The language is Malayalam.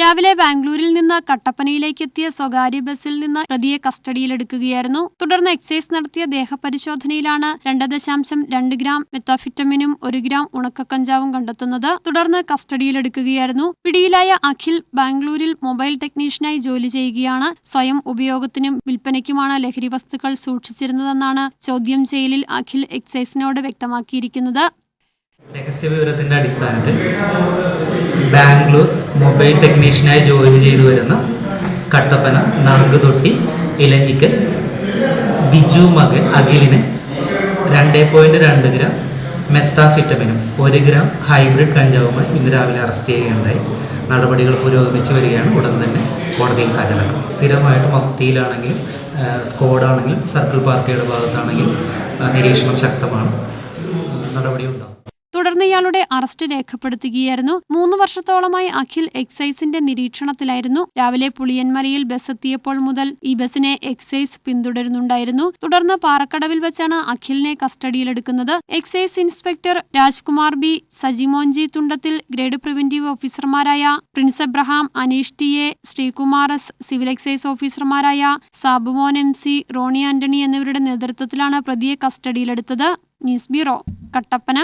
രാവിലെ ബാംഗ്ലൂരിൽ നിന്ന് കട്ടപ്പനയിലേക്ക് എത്തിയ സ്വകാര്യ ബസ്സിൽ നിന്ന് പ്രതിയെ കസ്റ്റഡിയിലെടുക്കുകയായിരുന്നു. തുടർന്ന് എക്സൈസ് നടത്തിയ ദേഹപരിശോധനയിലാണ് രണ്ട് ദശാംശം രണ്ട് ഗ്രാം മെത്താഫിറ്റമിനും ഒരു ഗ്രാം ഉണക്കക്കഞ്ചാവും കണ്ടെത്തുന്നത്. തുടർന്ന് കസ്റ്റഡിയിലെടുക്കുകയായിരുന്നു. പിടിയിലായ അഖിൽ ബാംഗ്ലൂരിൽ മൊബൈൽ ടെക്നീഷ്യനായി ജോലി ചെയ്യുകയാണ്. സ്വയം ഉപയോഗത്തിനും വിൽപ്പനയ്ക്കുമാണ് ലഹരി വസ്തുക്കൾ സൂക്ഷിച്ചിരുന്നതെന്നാണ് ചോദ്യം ചെയ്യലിൽ അഖിൽ എക്സൈസിനോട് വ്യക്തമാക്കിയിരിക്കുന്നത്. രഹസ്യവിവരത്തിന്റെ അടിസ്ഥാനത്തിൽ ബാംഗ്ലൂർ മൊബൈൽ ടെക്നീഷ്യനായി ജോലി ചെയ്തു വരുന്ന കട്ടപ്പന നാഗുതൊട്ടി ഇലഞ്ഞിക്കൽ ബിജു മകൻ അഖിലിനെ രണ്ട് പോയിന്റ് രണ്ട് ഗ്രാം മെത്താഫിറ്റമിനും ഒരു ഗ്രാം ഹൈബ്രിഡ് കഞ്ചാവുമായി ഇന്ന് രാവിലെ അറസ്റ്റ് ചെയ്യുകയുണ്ടായി. നടപടികൾ പുരോഗമിച്ച് വരികയാണ്. ഉടൻ തന്നെ കോടതിയിൽ ഹാജരാക്കും. സ്ഥിരമായിട്ട് മഫ്തിയിലാണെങ്കിലും സ്ക്വാഡാണെങ്കിലും സർക്കിൾ പാർട്ടിയുടെ ഭാഗത്താണെങ്കിലും നിരീക്ഷണം ശക്തമാണ്. നടപടിയുണ്ടാകും തുടർന്ന് ഇയാളുടെ അറസ്റ്റ് രേഖപ്പെടുത്തുകയായിരുന്നു. മൂന്ന് വർഷത്തോളമായി അഖിൽ എക്സൈസിന്റെ നിരീക്ഷണത്തിലായിരുന്നു. രാവിലെ പുളിയന്മലയിൽ ബസ് എത്തിയപ്പോൾ മുതൽ ഈ ബസിനെ എക്സൈസ് പിന്തുടരുന്നുണ്ടായിരുന്നു. തുടർന്ന് പാറക്കടവിൽ വെച്ചാണ് അഖിലിനെ കസ്റ്റഡിയിലെടുക്കുന്നത്. Excise inspector Rajkumar B. സജിമോൻജി Thundathil grade preventive ഓഫീസർമാരായ Prince Abraham Aneesh T. A. Sreekumar S. Civil excise ഓഫീസർമാരായ Sabumon M. C. Rony Antony എന്നിവരുടെ നേതൃത്വത്തിലാണ് പ്രതിയെ കസ്റ്റഡിയിലെടുത്തത്. News bureau Kattappana.